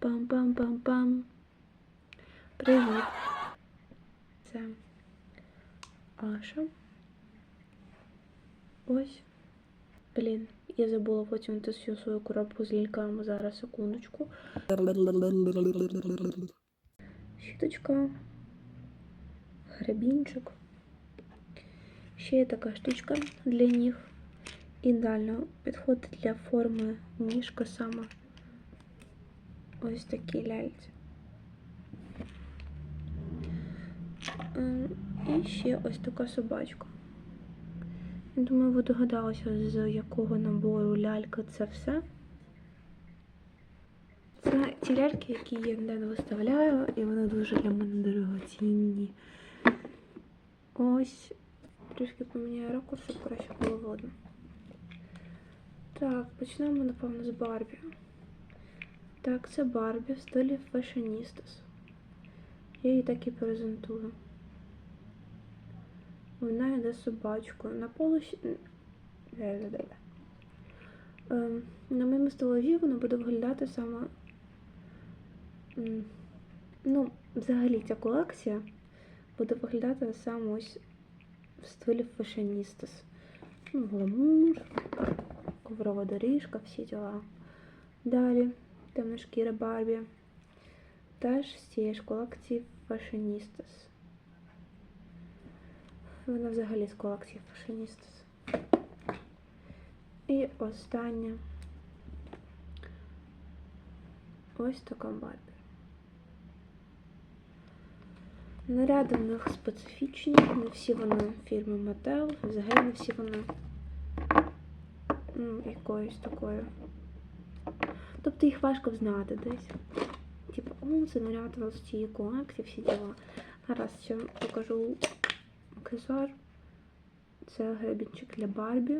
Пам-пам-пам-пам. Привіт. Це Аша. Ось. Блін, я забула потім всю свою коробку з лільками. Зараз, секундочку. Щіточка. Гребінчик. Ще є така штучка для ніг. Ідеально підходить для форми ніжка саме. Ось такі ляльці. Ем, І ще ось така собачка. Я думаю, ви догадалися, з якого набору лялька це все. Це ті ляльки, які я ніде виставляю, і вони дуже для мене дорогоцінні. Ось трішки поміняю ракурс, щоб краще було видно. Так, почнемо, напевно, з Барбі. Так, це Барбі в стилі фешеністас. Я її так і презентую. Вона йде собачкою. На полощі. Ем, на моєму столові вона буде виглядати саме. Ну, взагалі ця колекція буде виглядати саме ось в стилі фешеністас. Ну, гламур, коврова доріжка, всі діла. Далі темна шкіра Барбі. Теж з цієї ж колекції Fashionistas. Вона взагалі з колекції Fashionistas. І остання. Ось така Барбі. Наряди в них специфічні, не всі вони фірми Mattel, взагалі не всі вони ну, якоюсь такою. Тобто їх важко взнати десь. Типу, о, це наряд з цієї колекції, всі діла. Зараз ще покажу аксесуар. Це гребінчик для Барбі.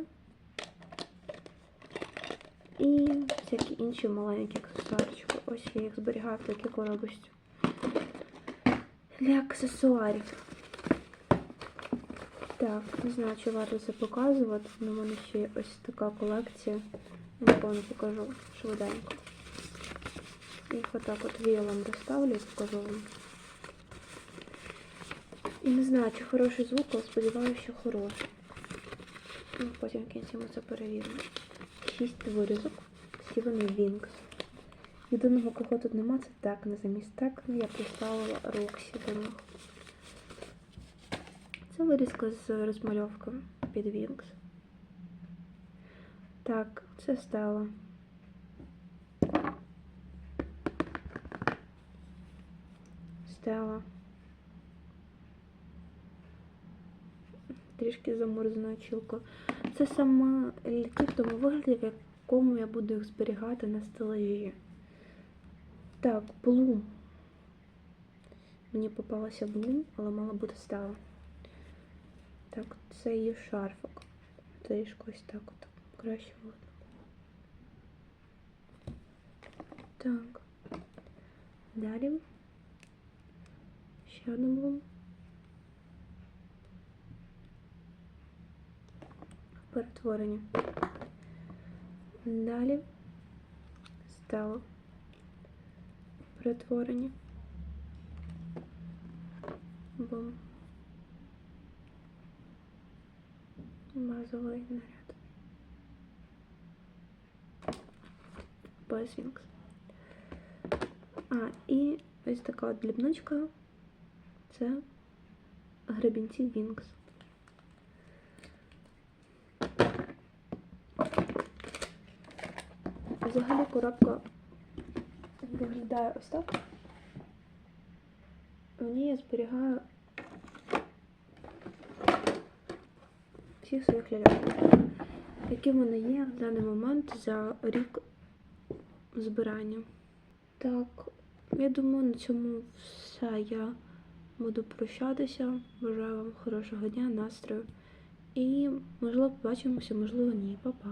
І всякі інші маленькі аксесуарчики. Ось я їх зберігаю в такій коробочці. Для аксесуарів. Так, не знаю, чи варто це показувати. але в мене ще ось така колекція. Напевно, покажу швиденько. Їх отак от віялом розставлю і покажу вам. І не знаю, чи хороший звук, але сподіваюся, що хороший. Ну, потім в кінці ми це перевіримо. Шість вирізок. Всі вони Вінкс. Єдиного кого тут нема, це Текна. Замість Текна я поставила Роксі до них. Це вирізка з розмальовкою під Вінкс. Так, це Стела. Стела. Трішки замурзана очілка. Це саме ліки в тому вигляді, в якому я буду їх зберігати на стелажі. Так, Блум. Мені попалася Блум, але мала бути стала. Так, це її шарфик. Трішки ось так от. Краще видно. Так. Далі. Ще один Блум. Перетворення. Далі. Стало. Перетворення. Бум. Базовий наряд. Без Вінкс. А, і ось така от дрібничка. Це гребінці Вінкс. Взагалі коробка виглядає ось так. В ній я зберігаю всіх своїх ляльок, які в мене є в даний момент за рік збирання. Так, я думаю, на цьому все. Я буду прощатися. Бажаю вам хорошого дня, настрою. І, можливо, побачимося, можливо, ні. Па-па.